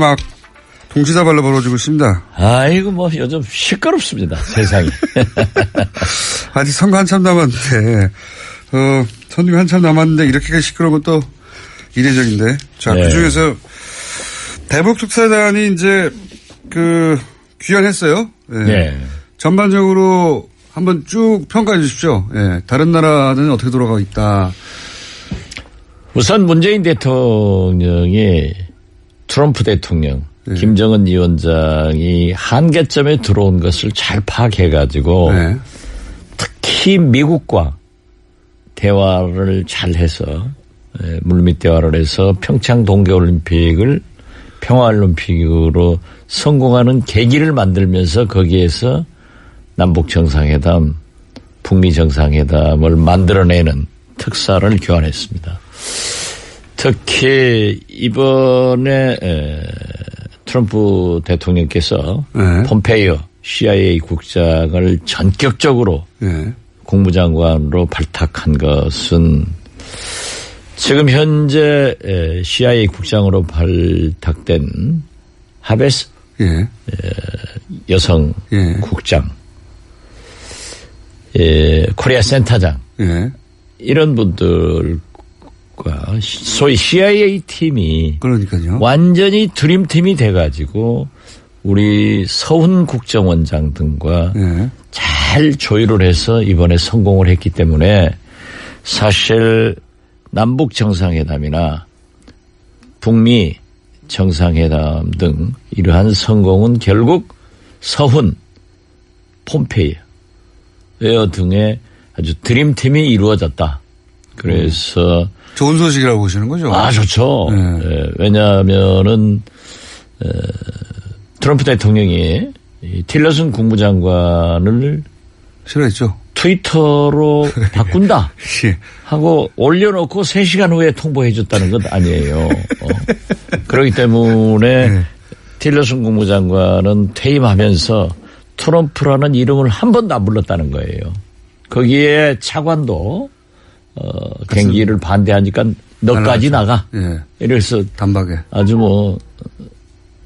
막 동시다발로 벌어지고 있습니다. 아이고 뭐 요즘 시끄럽습니다 세상이. 아직 선거 한참 남았는데 어 선거 한참 남았는데 이렇게 시끄러운 건 또 이례적인데 자 네. 그중에서 대북 특사단이 이제 그 귀환했어요. 예. 네. 전반적으로 한번 쭉 평가해 주십시오. 예. 다른 나라는 어떻게 돌아가고 있다. 우선 문재인 대통령이 트럼프 대통령, 네. 김정은 위원장이 한계점에 들어온 것을 잘 파악해가지고 네. 특히 미국과 대화를 잘 해서 예, 물밑 대화를 해서 평창 동계올림픽을 평화올림픽으로 성공하는 계기를 만들면서 거기에서 남북 정상회담, 북미 정상회담을 만들어내는 특사를 교환했습니다. 특히 이번에 에, 트럼프 대통령께서 네. 폼페이오 CIA 국장을 전격적으로 예. 국무장관으로 발탁한 것은 지금 현재 에, CIA 국장으로 발탁된 하베스 예. 여성 예. 국장, 에, 코리아 센터장 예. 이런 분들 과 소위 CIA 팀이 그러니까요. 완전히 드림팀이 돼가지고 우리 서훈 국정원장 등과 예. 잘 조율을 해서 이번에 성공을 했기 때문에 사실 남북 정상회담이나 북미 정상회담 등 이러한 성공은 결국 서훈, 폼페이오 등의 아주 드림팀이 이루어졌다. 그래서 좋은 소식이라고 보시는 거죠? 아 좋죠. 네. 예, 왜냐하면은 에, 트럼프 대통령이 이 틸러슨 국무장관을 싫어했죠? 트위터로 바꾼다 예. 하고 올려놓고 3시간 후에 통보해 줬다는 건 아니에요. 어. 그렇기 때문에 네. 틸러슨 국무장관은 퇴임하면서 트럼프라는 이름을 한 번도 안 불렀다는 거예요. 거기에 차관도 어, 경기를 반대하니까 너까지 나가. 예. 이래서 단박에. 아주 뭐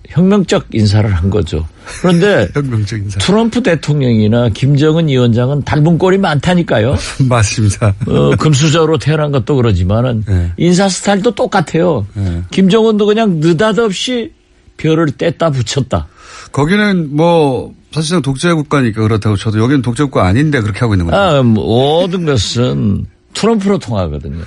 혁명적 인사를 한 거죠. 그런데 혁명적 인사. 트럼프 대통령이나 김정은 위원장은 닮은 꼴이 많다니까요. 맞습니다. 어, 금수저로 태어난 것도 그러지만은 네. 인사 스타일도 똑같아요. 네. 김정은도 그냥 느닷없이 별을 뗐다 붙였다. 거기는 뭐 사실상 독재 국가니까 그렇다고 쳐도 여기는 독재 국가 아닌데 그렇게 하고 있는 거죠. 아, 모든 것은 트럼프로 통하거든요.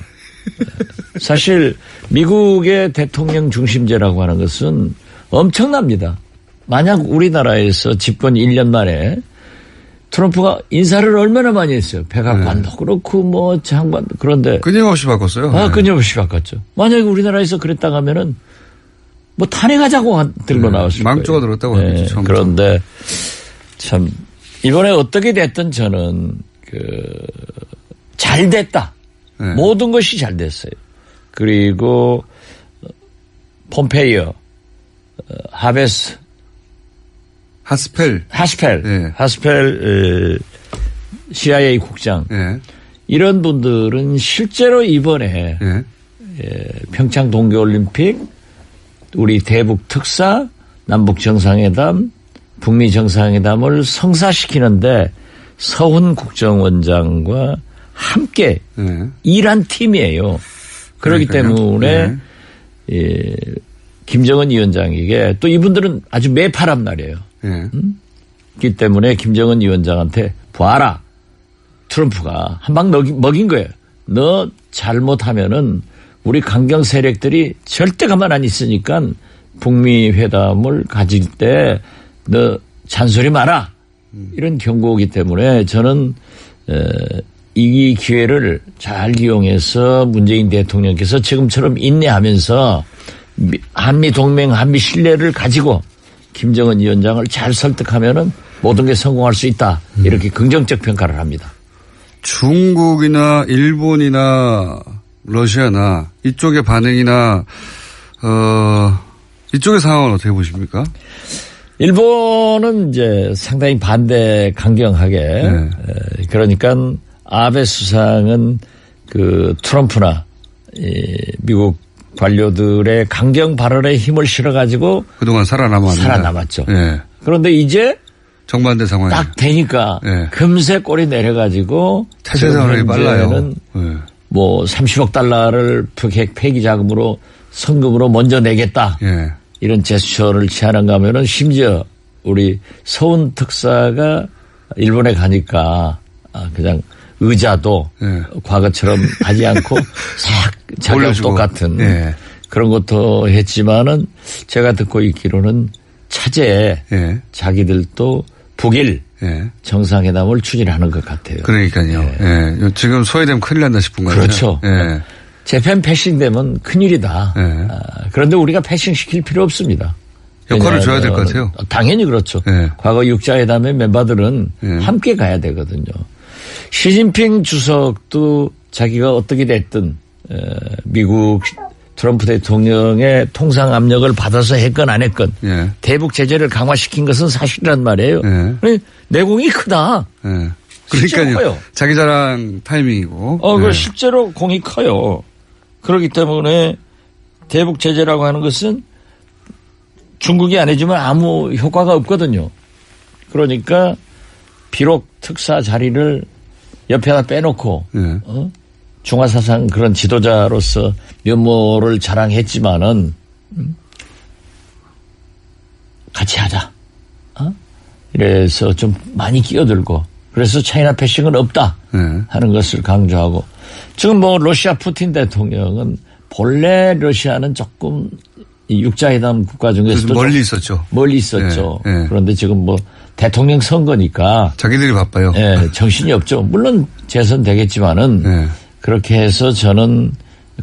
사실 미국의 대통령 중심제라고 하는 것은 엄청납니다. 만약 우리나라에서 집권 1년 만에 트럼프가 인사를 얼마나 많이 했어요. 백악관도 그렇고 뭐 장관도 그런데 끊임없이 바꿨어요. 아 네. 끊임없이 바꿨죠. 만약에 우리나라에서 그랬다고 하면은 뭐 탄핵하자고 한- 들고 네, 나왔을 망조가 거예요. 들었다고 하겠죠, 처음부터. 그런데 참 이번에 어떻게 됐든 저는 그 잘 됐다. 네. 모든 것이 잘 됐어요. 그리고 어, 폼페이오, 어, 하베스, 하스펠. 하스펠, 네. 하스펠 어, CIA 국장 예. 이런 분들은 실제로 이번에 예. 평창 동계올림픽, 우리 대북 특사, 남북 정상회담, 북미 정상회담을 성사시키는데 서훈 국정원장과 함께 예. 일한 팀이에요. 그렇기 그러니까요. 때문에 예, 김정은 위원장에게 또 이분들은 아주 매파란 말이에요. 예. 그렇기 때문에 김정은 위원장한테 봐라. 트럼프가 한 방 먹인 거예요. 너 잘못하면은 우리 강경 세력들이 절대 가만 안 있으니까 북미 회담을 가질 때 너 잔소리 마라. 이런 경고이기 때문에 저는 에, 이 기회를 잘 이용해서 문재인 대통령께서 지금처럼 인내하면서 미- 한미 동맹, 한미 신뢰를 가지고 김정은 위원장을 잘 설득하면은 모든 게 성공할 수 있다. 이렇게 긍정적 평가를 합니다. 중국이나 일본이나 러시아나 이쪽의 반응이나 어 이쪽의 상황은 어떻게 보십니까? 일본은 이제 상당히 반대 강경하게 에, 그러니까 아베 수상은 그 트럼프나 이 미국 관료들의 강경 발언에 힘을 실어가지고 그동안 살아남았는데. 살아남았죠. 예. 그런데 이제 정반대 상황이. 딱 되니까 예. 금세 꼬리 내려가지고 상황이 빨라요. 예. 뭐 30억 달러를 폐기, 폐기 자금으로 성금으로 먼저 내겠다. 예. 이런 제스처를 취하는가 하면은 심지어 우리 서훈 특사가 일본에 가니까 아, 그냥 의자도 예. 과거처럼 하지 않고 싹 올려주고. 똑같은 예. 그런 것도 했지만은 제가 듣고 있기로는 차제에 예. 자기들도 북일 예. 정상회담을 추진하는 것 같아요. 그러니까요. 예. 지금 소외되면 큰일 난다 싶은 거죠. 그렇죠. 예. 재팬 패싱되면 큰일이다. 예. 아, 그런데 우리가 패싱시킬 필요 없습니다. 역할을 줘야 될 것 같아요. 당연히 그렇죠. 예. 과거 육자회담의 멤버들은 예. 함께 가야 되거든요. 시진핑 주석도 자기가 어떻게 됐든 에, 미국 트럼프 대통령의 통상 압력을 받아서 했건 안 했건 예. 대북 제재를 강화시킨 것은 사실이란 말이에요. 예. 내공이 크다. 예. 그러니까요. 커요. 자기 자랑 타이밍이고. 어, 그 예. 실제로 공이 커요. 그렇기 때문에 대북 제재라고 하는 것은 중국이 안 해주면 아무 효과가 없거든요. 그러니까 비록 특사 자리를 옆에 하나 빼놓고 예. 어? 중화사상 그런 지도자로서 면모를 자랑했지만은 음? 같이 하자. 어? 이래서 좀 많이 끼어들고 그래서 차이나 패싱은 없다 예. 하는 것을 강조하고 지금 뭐 러시아 푸틴 대통령은 본래 러시아는 조금 이 육자회담 국가 중에서도 멀리 좀 있었죠. 멀리 있었죠. 예, 예. 그런데 지금 뭐 대통령 선거니까 자기들이 바빠요. 예, 정신이 없죠. 물론 재선 되겠지만은 예. 그렇게 해서 저는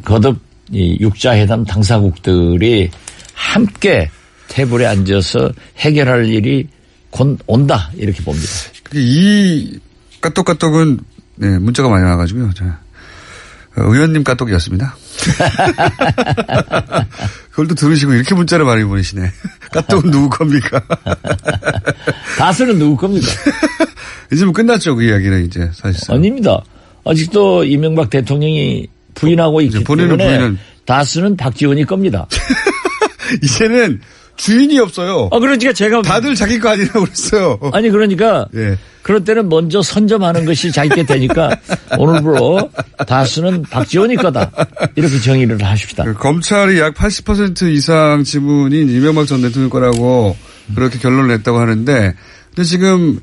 거듭 이 육자 회담 당사국들이 함께 테이블에 앉아서 해결할 일이 곧 온다 이렇게 봅니다. 그이 까똑까똑은 네, 문자가 많이 와가지고요. 자, 어, 의원님 까똑이었습니다. 그걸 또 들으시고 이렇게 문자를 많이 보내시네. 까똑은 누구 겁니까? 다스는 누구 겁니까? 이제 뭐 끝났죠. 그 이야기는 이제 사실상. 아닙니다. 아직도 이명박 대통령이 부인하고 있기 본인은 때문에 부인은- 다스는 박지원이 겁니다. 이제는 주인이 없어요. 아 그러니까 제가 다들 자기 거 아니라고 그랬어요. 아니 그러니까 예. 그럴 때는 먼저 선점하는 것이 자기 게 되니까 오늘부로 다스는 박지원이 거다 이렇게 정의를 하십시다. 그 검찰이 약 80% 이상 지분이 이명박 전 대통령 거라고 그렇게 결론을 냈다고 하는데 근데 지금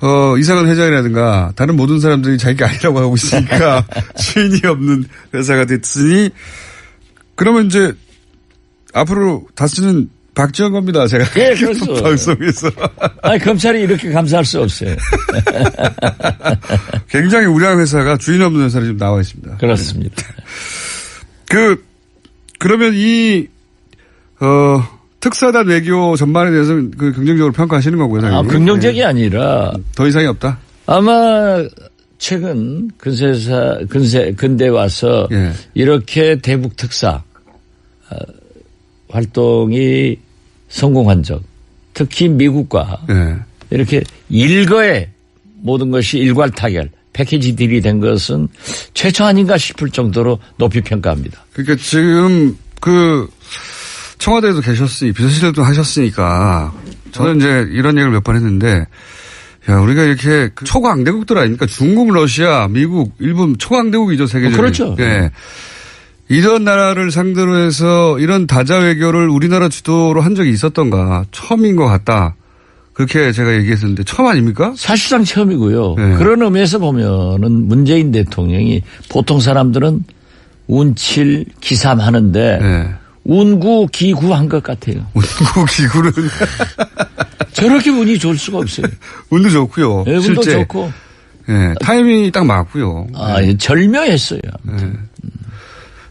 어, 이상한 회장이라든가 다른 모든 사람들이 자기가 아니라고 하고 있으니까 주인이 없는 회사가 됐으니 그러면 이제 앞으로 다스는 박지원 겁니다. 제가 예, 그렇죠. 방송에서 아니 검찰이 이렇게 감사할 수 없어요. 굉장히 우량한 회사가 주인 없는 회사로 지금 나와 있습니다. 그렇습니다. 그 그러면 이 어, 특사단 외교 전반에 대해서는 그 긍정적으로 평가하시는 거고요. 아, 당연히. 긍정적이 네. 아니라 더 이상이 없다. 아마 최근 근세사 근세 근대 와서 예. 이렇게 대북 특사 어, 활동이 성공한 적, 특히 미국과 예. 이렇게 일거에 모든 것이 일괄 타결 패키지 딜이 된 것은 최초 아닌가 싶을 정도로 높이 평가합니다. 그러니까 지금 그 청와대에도 계셨으니 비서실도 하셨으니까 저는 이제 이런 얘기를 몇 번 했는데 야 우리가 이렇게 그 초강대국들 아닙니까 중국, 러시아, 미국, 일본 초강대국이죠 세계적인. 어, 그렇죠. 예. 이런 나라를 상대로 해서 이런 다자 외교를 우리나라 주도로 한 적이 있었던가 처음인 것 같다. 그렇게 제가 얘기했었는데 처음 아닙니까? 사실상 처음이고요. 네. 그런 의미에서 보면은 문재인 대통령이 보통 사람들은 운칠 기삼 하는데 예. 운구 기구 한 것 같아요. 운구 기구는 저렇게 운이 좋을 수가 없어요. 운도 좋고요. 예, 운도 좋고 예, 타이밍이 딱 맞고요. 아, 예, 절묘했어요.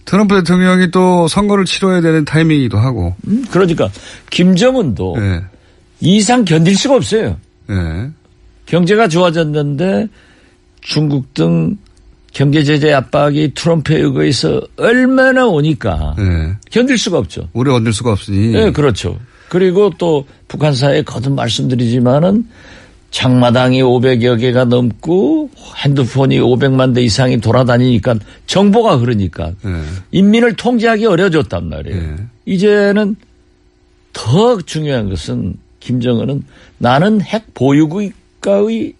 트럼프 대통령이 또 선거를 치러야 되는 타이밍이기도 하고. 음, 그러니까 김정은도 예. 이상 견딜 수가 없어요. 예. 경제가 좋아졌는데 중국 등 경제 제재 압박이 트럼프에 의거해서 얼마나 오니까 예. 견딜 수가 없죠. 오래 건들 수가 없으니. 예, 그렇죠. 그리고 또 북한사에 거듭 말씀드리지만은 장마당이 500여 개가 넘고 핸드폰이 500만 대 이상이 돌아다니니까 정보가 흐르니까 예. 인민을 통제하기 어려워졌단 말이에요. 예. 이제는 더 중요한 것은 김정은은 나는 핵 보유국가의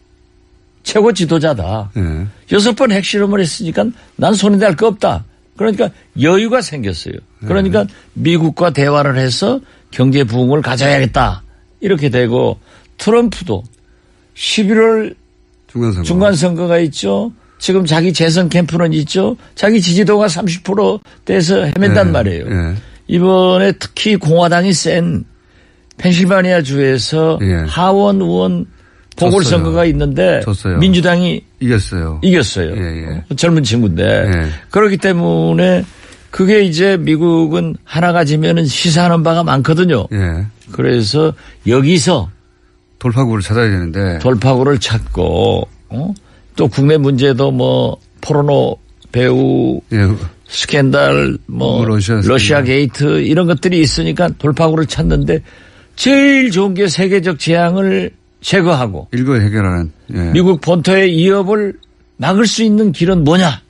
최고 지도자다. 예. 여섯 번 핵실험을 했으니까 난 손에 댈 거 없다. 그러니까 여유가 생겼어요. 그러니까 미국과 대화를 해서 경제 부흥을 가져야겠다. 이렇게 되고 트럼프도 11월 중간선거. 중간선거가 있죠. 지금 자기 재선 캠프는 있죠. 자기 지지도가 30% 돼서 헤맨단 예. 말이에요. 예. 이번에 특히 공화당이 센 펜실바니아 주에서 예. 하원 의원 보궐선거가 있는데 졌어요. 민주당이 이겼어요. 이겼어요. 예, 예. 젊은 친구인데 예. 그렇기 때문에 그게 이제 미국은 하나 가 지면은 시사하는 바가 많거든요. 예. 그래서 여기서 돌파구를 찾아야 되는데. 돌파구를 찾고 어? 또 국내 문제도 뭐 포르노 배우 예. 스캔들 뭐뭐 러시아 러시아. 게이트 이런 것들이 있으니까 돌파구를 찾는데 제일 좋은 게 세계적 재앙을 제거하고 일거 해결하는. 예. 미국 본토의 위협을 막을 수 있는 길은 뭐냐?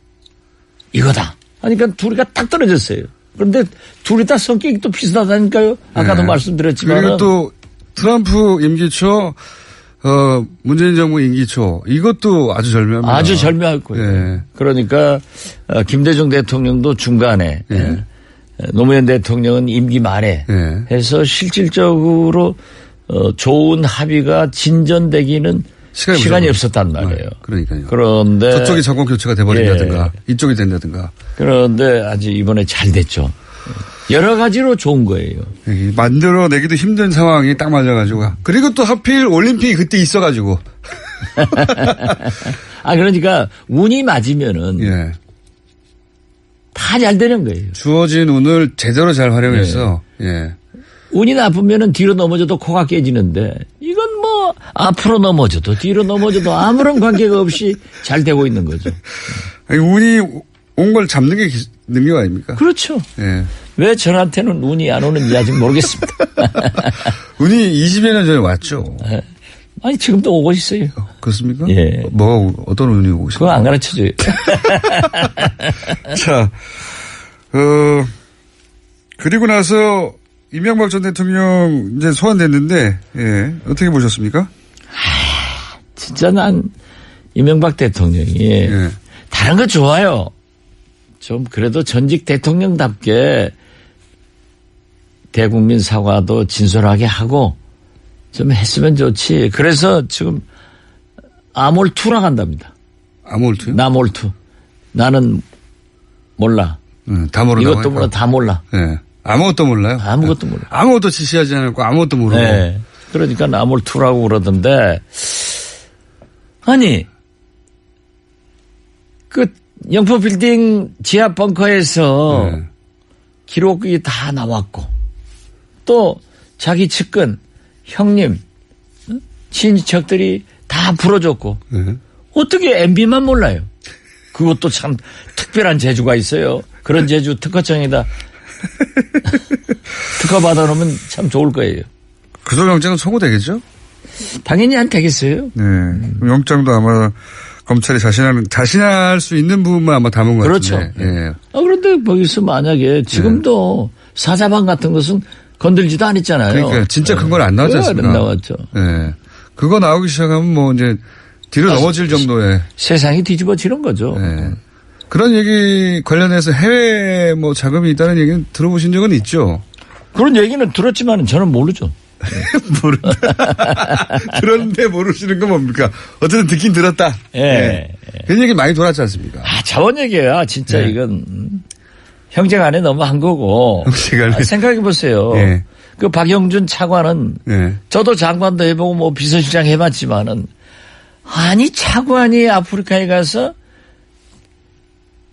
이거다. 그러니까 둘이 딱 떨어졌어요. 그런데 둘이 다 성격이 또 비슷하다니까요. 아까도 예. 말씀드렸지만 그리고 또 트럼프 임기 초, 어, 문재인 정부 임기 초, 이것도 아주 절묘합니다. 아주 절묘할 거예요. 예. 그러니까 어, 김대중 대통령도 중간에 예. 예. 노무현 대통령은 임기 말에 예. 해서 실질적으로 어, 좋은 합의가 진전되기는 시간이 시간이. 없었단 말이에요. 네, 그러니까요. 그런데 저쪽이 정권 교체가 돼버린다든가, 이쪽이 된다든가. 그런데 아주 이번에 잘 됐죠. 여러 가지로 좋은 거예요. 이 만들어내기도 힘든 상황이 딱 맞아가지고. 그리고 또 하필 올림픽이 그때 있어가지고. 아 그러니까 운이 맞으면은 예. 다 잘 되는 거예요. 주어진 운을 제대로 잘 활용해서, 예. 운이 나쁘면은 뒤로 넘어져도 코가 깨지는데 이건 뭐 앞으로 넘어져도 뒤로 넘어져도 아무런 관계가 없이 잘 되고 있는 거죠. 아니, 운이 온 걸 잡는 게 기- 능력 아닙니까? 그렇죠. 예. 왜 저한테는 운이 안 오는지 아직 모르겠습니다. 운이 20여 년 전에 왔죠. 아니 지금도 오고 있어요. 그렇습니까? 예. 뭐가, 어떤 운이 오고 있어요? 그거 안 가르쳐줘요. 자, 어, 그리고 나서 이명박 전 대통령 이제 소환됐는데, 예, 어떻게 보셨습니까? 진짜 난 이명박 대통령이 예. 다른 거 좋아요. 좀 그래도 전직 대통령답게 대국민 사과도 진솔하게 하고 좀 했으면 좋지. 그래서 지금 아몰투라 간답니다. 아무울투요? 나몰투. 나는 몰라. 응, 다 모른다고. 이것도 몰라. 다 몰라. 예. 아무것도 몰라요. 아무것도 몰라. 아무것도 지시하지 않았고 아무것도 모르고. 네. 그러니까 나몰투라고 그러던데 아니 그 영포 빌딩 지하 벙커에서 네. 기록이 다 나왔고 또 자기 측근 형님 응? 친척들이 다 풀어줬고 예. 어떻게 MB만 몰라요? 그것도 참 특별한 재주가 있어요. 그런 재주 특허청에다 특허 받아놓으면 참 좋을 거예요. 구속영장은 청구되겠죠? 당연히 안 되겠어요. 네. 영장도 아마 검찰이 자신하는, 자신할 수 있는 부분만 아마 담은 것 그렇죠. 같은데. 예. 아, 그런데 거기서 만약에 지금도 사자방 같은 것은 건들지도 않았잖아요. 그러니까 진짜 큰 건 안 나오지 왜 않습니까? 안 나왔죠. 예. 그거 나오기 시작하면 뭐 이제 뒤로 아, 넘어질 정도의 세상이 뒤집어지는 거죠. 예. 그런 얘기 관련해서 해외 뭐 자금이 있다는 얘기는 들어보신 적은 있죠? 그런 얘기는 들었지만 저는 모르죠. 들었는데 모르시는 건 뭡니까? 어쨌든 듣긴 들었다. 예. 그런 얘기 많이 돌았지 않습니까? 아, 자원 얘기야. 진짜 예. 이건 음, 형제간에 너무 한 거고. 형제간에. 아, 생각해 보세요. 예. 그 박영준 차관은 예. 저도 장관도 해보고 뭐 비서실장 해봤지만은 아니 차관이 아프리카에 가서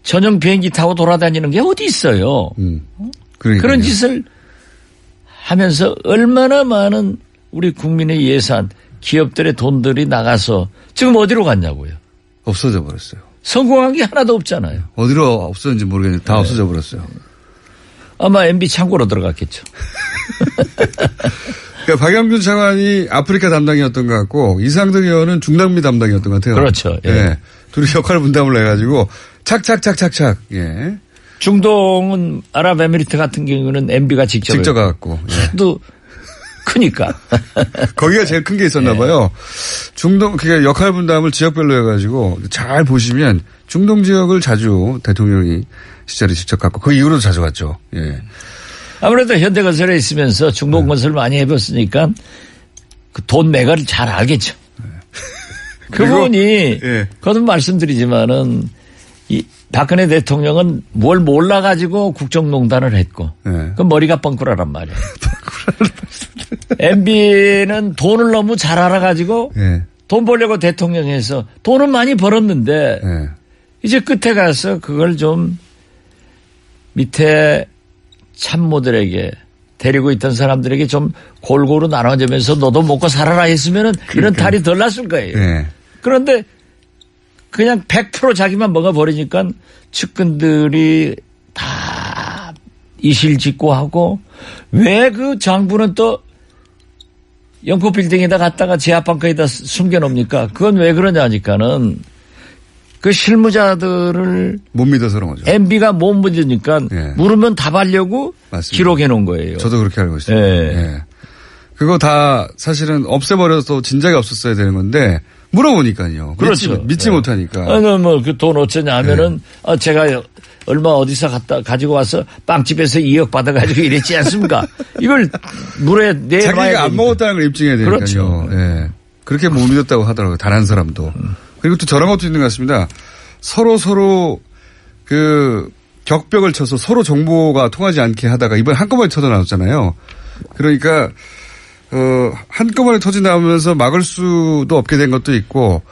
전용 비행기 타고 돌아다니는 게 어디 있어요. 음. 그런 짓을 하면서 얼마나 많은 우리 국민의 예산, 기업들의 돈들이 나가서 지금 어디로 갔냐고요. 없어져 버렸어요. 성공한 게 하나도 없잖아요. 어디로 없어졌는지 모르겠는데 다 없어져 버렸어요. 아마 MB 창고로 들어갔겠죠. 그러니까 박영준 차관이 아프리카 담당이었던 것 같고 이상득 의원은 중남미 담당이었던 것 같아요. 그렇죠. 예. 둘이 역할 분담을 해가지고 착착착착착 예. 중동은 아랍에미리트 같은 경우는 MB가 직접 직접 가갖고 예. 또 크니까 거기가 제일 큰 게 있었나 네. 봐요. 중동 그게 역할 분담을 지역별로 해가지고 잘 보시면 중동 지역을 자주 대통령이 시절에 직접 갔고 그 이후로도 자주 갔죠. 예. 아무래도 현대건설에 있으면서 중동 네. 건설 많이 해봤으니까 그 돈 매가를 잘 알겠죠. 그리고, 그분이 예. 거듭 말씀드리지만은 이 박근혜 대통령은 뭘 몰라가지고 국정농단을 했고 예. 그 머리가 뻥꾸라란 말이에요. MB는 돈을 너무 잘 알아가지고 예. 돈 벌려고 대통령에서 돈은 많이 벌었는데 예. 이제 끝에 가서 그걸 좀 밑에 참모들에게 데리고 있던 사람들에게 좀 골고루 나눠주면서 너도 먹고 살아라 했으면은 이런 탈이 덜 났을 거예요. 예. 그런데 그냥 100% 자기만 먹어버리니까 측근들이 다 이실직고 하고 왜 그 장부는 또 영포 빌딩에다 갔다가 제압방까에다 숨겨놓습니까? 그건 왜 그러냐 하니까는 그 실무자들을 못 믿어서 그런 거죠. MB가 못 묻으니까 예. 물으면 답하려고. 기록해 놓은 거예요. 저도 그렇게 알고 있어요. 예. 예. 그거 다 사실은 없애버려서 진작에 없었어야 되는 건데 물어보니까요. 그렇죠. 믿지, 믿지 예. 못하니까. 아니, 뭐 그 돈 어쩌냐 하면은 아, 제가 얼마 어디서 갖다 가지고 와서 빵집에서 2억 받아가지고 이랬지 않습니까? 이걸 물에 내놔야 자기가 안. 먹었다는 걸 입증해야 되니까요. 그렇죠. 예. 그렇게 못 믿었다고 하더라고요. 단 한 사람도. 그리고 또 저런 것도 있는 것 같습니다. 서로 서로 그 격벽을 쳐서 서로 정보가 통하지 않게 하다가 이번에 한꺼번에 터져 나왔잖아요. 그러니까 어 한꺼번에 터져 나오면서 막을 수도 없게 된 것도 있고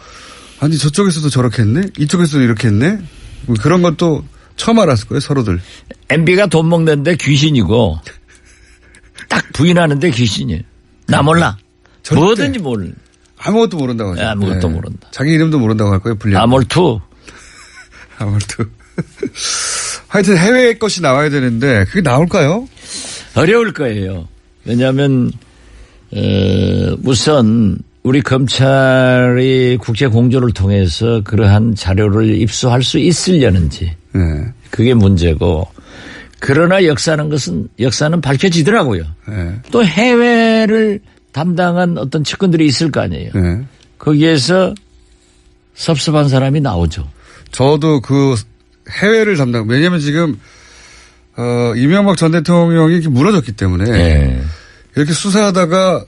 아니 저쪽에서도 저렇게 했네 이쪽에서도 이렇게 했네 뭐 그런 것도 처음 알았을 거예요 서로들 MB가 돈 먹는데 귀신이고 딱 부인하는데 귀신이에요. 나 몰라. 절대. 뭐든지 몰라. 아무것도 모른다고 하죠. 아무것도 네. 모른다. 자기 이름도 모른다고 할 거예요 불량 아몰투. 아무래도. 하여튼 해외 것이 나와야 되는데 그게 나올까요? 어려울 거예요. 왜냐하면 어, 우선 우리 검찰이 국제 공조를 통해서 그러한 자료를 입수할 수 있으려는지 네. 그게 문제고 그러나 역사는 것은 역사는 밝혀지더라고요. 네. 또 해외를 담당한 어떤 측근들이 있을 거 아니에요. 네. 거기에서 섭섭한 사람이 나오죠. 저도 그 해외를 담당, 왜냐면 지금, 어, 이명박 전 대통령이 이렇게 무너졌기 때문에 예. 이렇게 수사하다가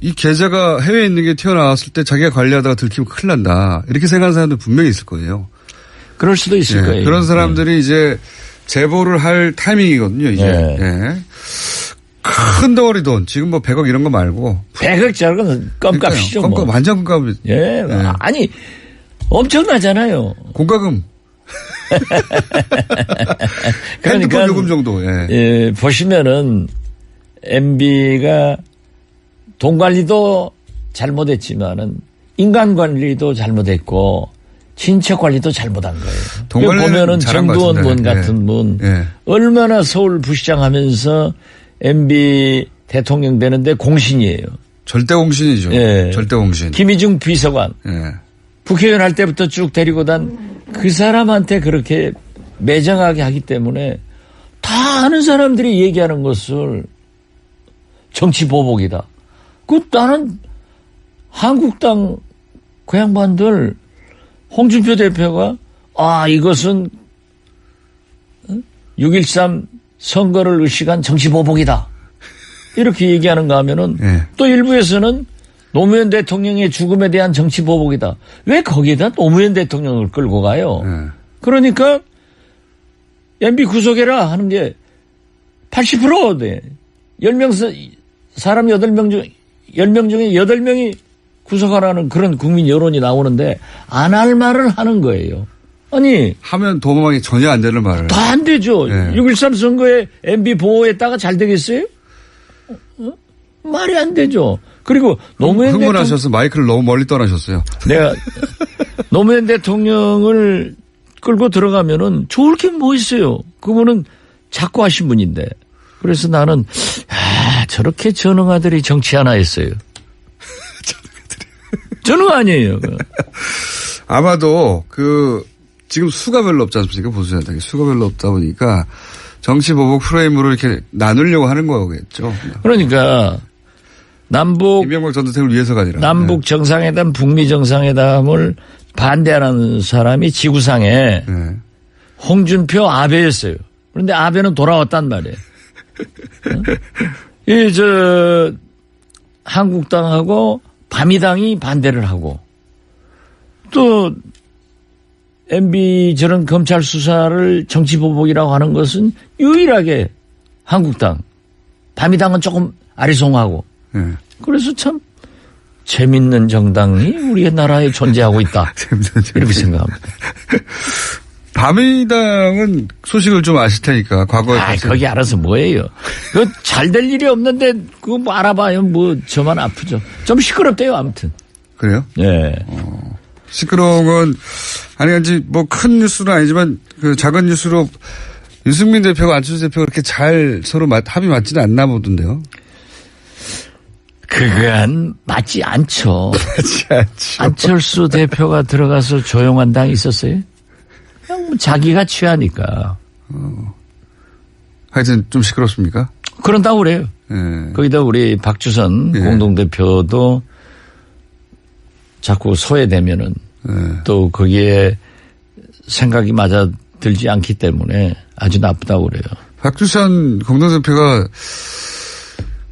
이 계좌가 해외에 있는 게 튀어나왔을 때 자기가 관리하다가 들키면 큰일 난다. 이렇게 생각하는 사람들 분명히 있을 거예요. 그럴 수도 있을 예, 거예요. 그런 사람들이 이제 제보를 할 타이밍이거든요, 이제. 예. 예. 큰 덩어리 돈, 지금 뭐 100억 이런 거 말고. 100억 저건 껌값이죠. 그러니까요. 뭐. 껌값, 완전 껌값. 예. 아니 엄청나잖아요. 공과금. 그러니까 핸드폰 요금 정도, 예. 예, 보시면은 MB가 돈 관리도 잘못했지만은 인간 관리도 잘못했고 친척 관리도 잘못한 거예요. 보면은 정두원 문 같은데. 같은 예. 분 예. 얼마나 서울 부시장 하면서 MB 대통령 되는데 공신이에요. 절대 공신이죠. 예. 절대 공신. 김희중 비서관 예. 국회의원 할 때부터 쭉 데리고 단 그 사람한테 그렇게 매정하게 하기 때문에 다 아는 사람들이 얘기하는 것을 정치 보복이다. 그 나는 한국당 그 양반들 홍준표 대표가 아 이것은 6.13 선거를 의식한 정치 보복이다. 이렇게 얘기하는가 하면은 예. 또 일부에서는 노무현 대통령의 죽음에 대한 정치 보복이다. 왜 거기에다 노무현 대통령을 끌고 가요? 예. 그러니까 MB 구속해라 하는 게 80% 돼. 10명 사람 8명 중 10명 중에 8명이 구속하라는 그런 국민 여론이 나오는데 안 할 말을 하는 거예요. 아니 하면 도망이 전혀 안 되는 말을. 다 안 되죠. 네. 6.13 선거에 MB 보호했다가 잘 되겠어요? 어? 말이 안 되죠. 그리고 노무현 대통령 흥분하셔서 마이크를 너무 멀리 떠나셨어요. 내가 노무현 대통령을 끌고 들어가면은 좋을 게 뭐 있어요. 그분은 자꾸 하신 분인데. 그래서 나는 아, 저렇게 전응아들이 정치 하나 했어요. 전응 아니에요. 아마도 그 지금 수가 별로 없지 않습니까? 보수야당이 수가 별로 없다 보니까 정치 보복 프레임으로 이렇게 나누려고 하는 거겠죠. 그러니까 남북 이명박 전 대통령을 위해서가 아니라. 남북 정상회담, 북미 정상회담을 반대하는 사람이 지구상에 네. 네. 홍준표 아베였어요. 그런데 아베는 돌아왔단 말이에요. 어? 이, 저, 한국당하고 바미당이 반대를 하고 또 MB 저런 검찰 수사를 정치 보복이라고 하는 것은 유일하게 한국당, 바미당은 조금 아리송하고 네. 그래서 참 재밌는 정당이 우리 의 나라에 존재하고 있다. 이렇게 생각합니다. 바미당은 소식을 좀 아실 테니까 과거에 아, 거기 알아서 뭐예요. 그 잘 될 일이 없는데 그거 뭐 알아봐요. 뭐 저만 아프죠. 좀 시끄럽대요. 아무튼. 그래요? 예. 시끄러운 건 아니 아직 뭐 큰 뉴스는 아니지만 그 작은 뉴스로 유승민 대표가 안철수 대표가 그렇게 잘 서로 맞- 합이 맞지는 않나 보던데요. 그건 맞지 않죠. 맞지 않죠. 안철수 대표가 들어가서 조용한 당이 있었어요? 그냥 뭐 자기가 취하니까. 하여튼 좀 시끄럽습니까? 그런다고 그래요. 예. 거기다 우리 박주선 예. 공동대표도 자꾸 소외되면은 예. 또 거기에 생각이 맞아 들지 않기 때문에 아주 나쁘다고 그래요. 박주선 공동대표가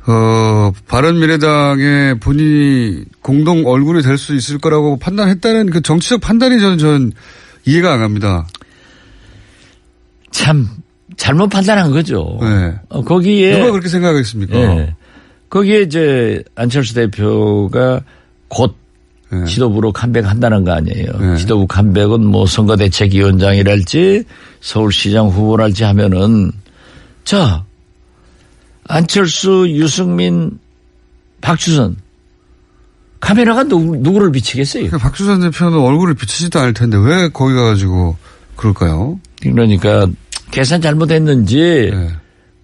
어 바른미래당의 본인이 공동 얼굴이 될 수 있을 거라고 판단했다는 그 정치적 판단이 저는 전 이해가 안 갑니다. 참 잘못 판단한 거죠. 네. 어, 거기에 누가 그렇게 생각하겠습니까? 예. 거기에 이제 안철수 대표가 곧 예. 지도부로 컴백한다는 거 아니에요. 네. 지도부 컴백은 뭐 선거대책위원장이랄지 서울시장 후보랄지 하면은 자 안철수, 유승민, 박주선 카메라가 누구, 누구를 비치겠어요? 그러니까 박주선 대표는 얼굴을 비치지도 않을 텐데 왜 거기 가가지고 그럴까요? 그러니까 계산 잘못했는지 예.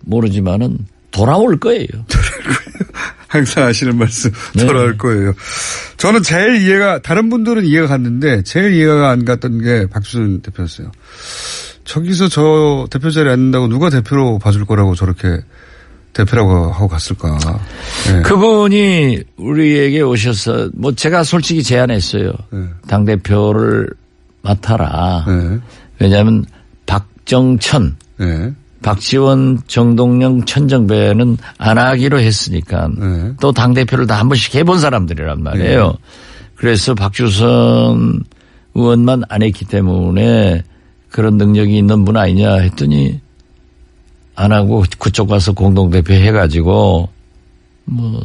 모르지만은 돌아올 거예요. 항상 하시는 말씀 네. 돌아올 거예요. 저는 제일 이해가 다른 분들은 이해가 갔는데 제일 이해가 안 갔던 게 박수진 대표였어요. 저기서 저 대표 자리에 앉는다고 누가 대표로 봐줄 거라고 저렇게 대표라고 하고 갔을까. 예. 그분이 우리에게 오셔서 뭐 제가 솔직히 제안했어요. 네. 당 대표를 맡아라. 네. 왜냐하면 박정천, 네. 박지원, 정동영, 천정배는 안 하기로 했으니까 네. 또당 대표를 다 한 번씩 해본 사람들이란 말이에요. 그래서 박주선 의원만 안 했기 때문에 그런 능력이 있는 분 아니냐 했더니 안 하고 그쪽 가서 공동대표 해가지고 뭐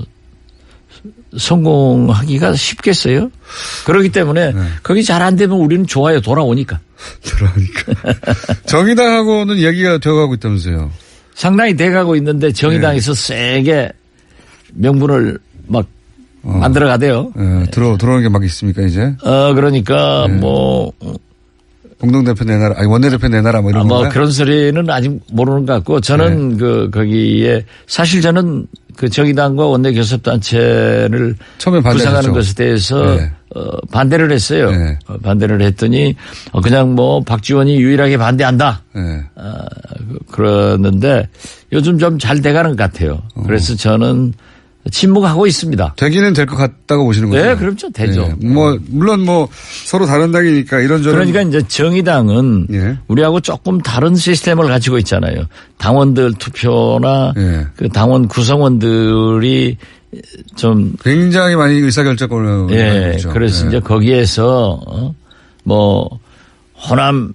성공하기가 쉽겠어요? 그렇기 때문에 거기 잘 안 되면 우리는 좋아요 돌아오니까 들어오니까. 정의당하고는 얘기가 되어가고 있다면서요. 상당히 돼가고 있는데 정의당에서 세게 명분을 막 만들어 가대요. 예, 들어, 들어오는 게 막 있습니까, 이제? 어 그러니까 뭐 공동대표 내놔라, 아니, 원내대표 내놔라, 뭐 이런 아, 뭐? 그런 소리는 아직 모르는 것 같고 저는 그 거기에 사실 저는 그 정의당과 원내 교섭단체를 처음에. 구성하는 것에 대해서 네. 어, 반대를 했어요. 네. 어, 반대를 했더니 어, 그냥 뭐 박지원이 유일하게 반대한다. 예. 아, 그- 그러는데 요즘 좀 잘 돼가는 것 같아요. 어. 그래서 저는 침묵하고 있습니다. 되기는 될 것 같다고 보시는 거죠? 네, 그렇죠. 되죠. 예. 뭐, 물론 뭐, 서로 다른 당이니까 이런저런. 그러니까 이제 정의당은 예. 우리하고 조금 다른 시스템을 가지고 있잖아요. 당원들 투표나 예. 그 당원 구성원들이 좀 굉장히 많이 의사결정권을. 예, 있죠. 그래서 예. 이제 거기에서 어? 뭐 호남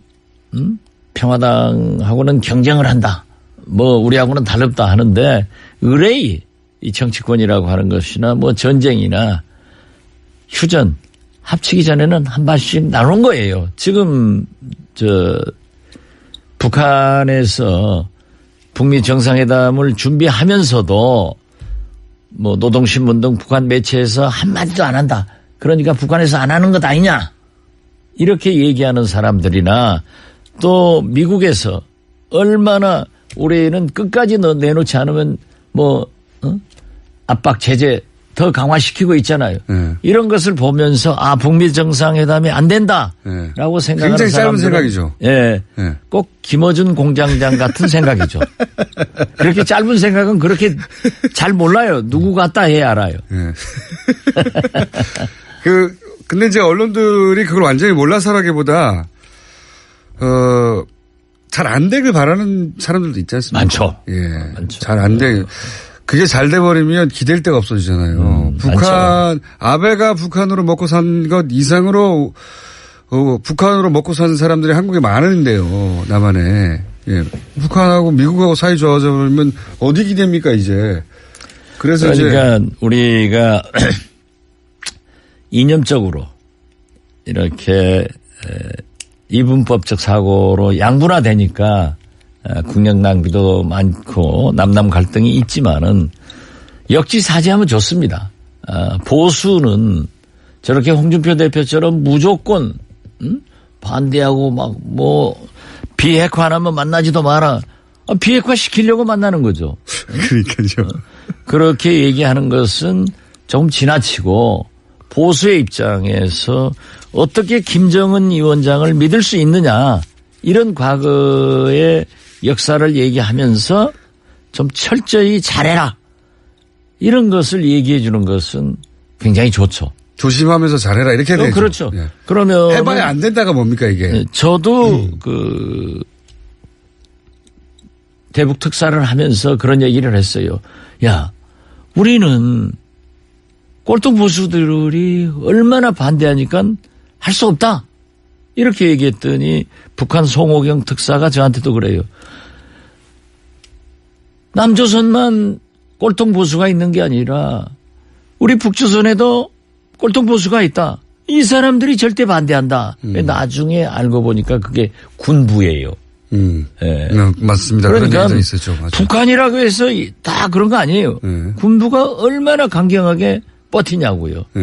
음? 평화당하고는 경쟁을 한다. 뭐 우리하고는 다릅다 하는데 의뢰이 이 정치권이라고 하는 것이나 뭐 전쟁이나 휴전 합치기 전에는 한 발씩 나눈 거예요. 지금 저 북한에서 북미 정상회담을 준비하면서도 뭐 노동신문 등 북한 매체에서 한마디도 안 한다. 그러니까 북한에서 안 하는 것 아니냐. 이렇게 얘기하는 사람들이나 또 미국에서 얼마나 올해는 끝까지 너 내놓지 않으면 뭐 어? 압박 제재 더 강화시키고 있잖아요. 네. 이런 것을 보면서 아 북미 정상회담이 안 된다라고 네. 생각하는 굉장히 짧은 생각이죠. 예, 네. 꼭 김어준 공장장 같은 생각이죠. 그렇게 짧은 생각은 그렇게 잘 몰라요. 누구 같다 해야 알아요. 예. 그, 근데 이제 언론들이 그걸 완전히 몰라서라기보다, 어, 잘 안 되길 바라는 사람들도 있지 않습니까? 많죠. 예. 많죠. 잘안 돼. 그게 잘 돼버리면 기댈 데가 없어지잖아요. 음, 북한, 아베가 북한으로 먹고 산 것 이상으로, 어, 북한으로 먹고 사는 사람들이 한국에 많은데요. 남한에. 예. 북한하고 미국하고 사이 좋아져 버리면 어디 기댑니까, 이제. 그래서 이제. 그러니까 우리가 이념적으로 이렇게 에, 이분법적 사고로 양분화되니까 에, 국력 낭비도 많고 남남 갈등이 있지만은 역지사지하면 좋습니다. 아, 보수는 저렇게 홍준표 대표처럼 무조건 음? 반대하고 막 뭐 비핵화 안 하면 만나지도 마라. 아, 비핵화 시키려고 만나는 거죠. 그러니까요. 그렇게 얘기하는 것은 조금 지나치고 보수의 입장에서 어떻게 김정은 위원장을 믿을 수 있느냐 이런 과거의 역사를 얘기하면서 좀 철저히 잘해라 이런 것을 얘기해 주는 것은 굉장히 좋죠. 조심하면서 잘해라 이렇게 어, 되죠. 그렇죠. 예. 그러면 해봐야 안 된다가 뭡니까 이게? 네, 저도 그 대북 특사를 하면서 그런 얘기를 했어요. 야, 우리는 꼴통 보수들이 얼마나 반대하니까 할 수 없다. 이렇게 얘기했더니 북한 송호경 특사가 저한테도 그래요. 남조선만 꼴통 보수가 있는 게 아니라 우리 북조선에도 꼴통 보수가 있다. 이 사람들이 절대 반대한다. 나중에 알고 보니까 그게 군부예요. 음. 예. 네, 맞습니다. 그러니까 있었죠. 북한이라고 해서 이- 다 그런 거 아니에요. 네. 군부가 얼마나 강경하게 버티냐고요. 예.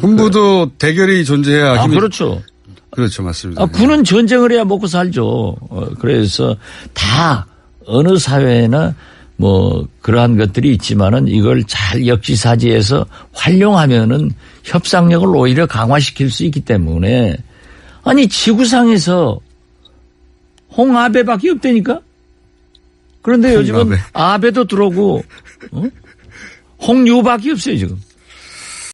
군부도 대결이 존재해야 아, 힘이 그렇죠. 그렇죠, 맞습니다. 아, 군은 전쟁을 해야 먹고 살죠. 어, 그래서 다 어느 사회나 뭐 그러한 것들이 있지만은 이걸 잘 역지사지해서 활용하면은 협상력을 오히려 강화시킬 수 있기 때문에 아니 지구상에서 홍아베밖에 없다니까. 그런데 요즘은. 아베도 들어오고 어? 홍유밖에 없어요 지금.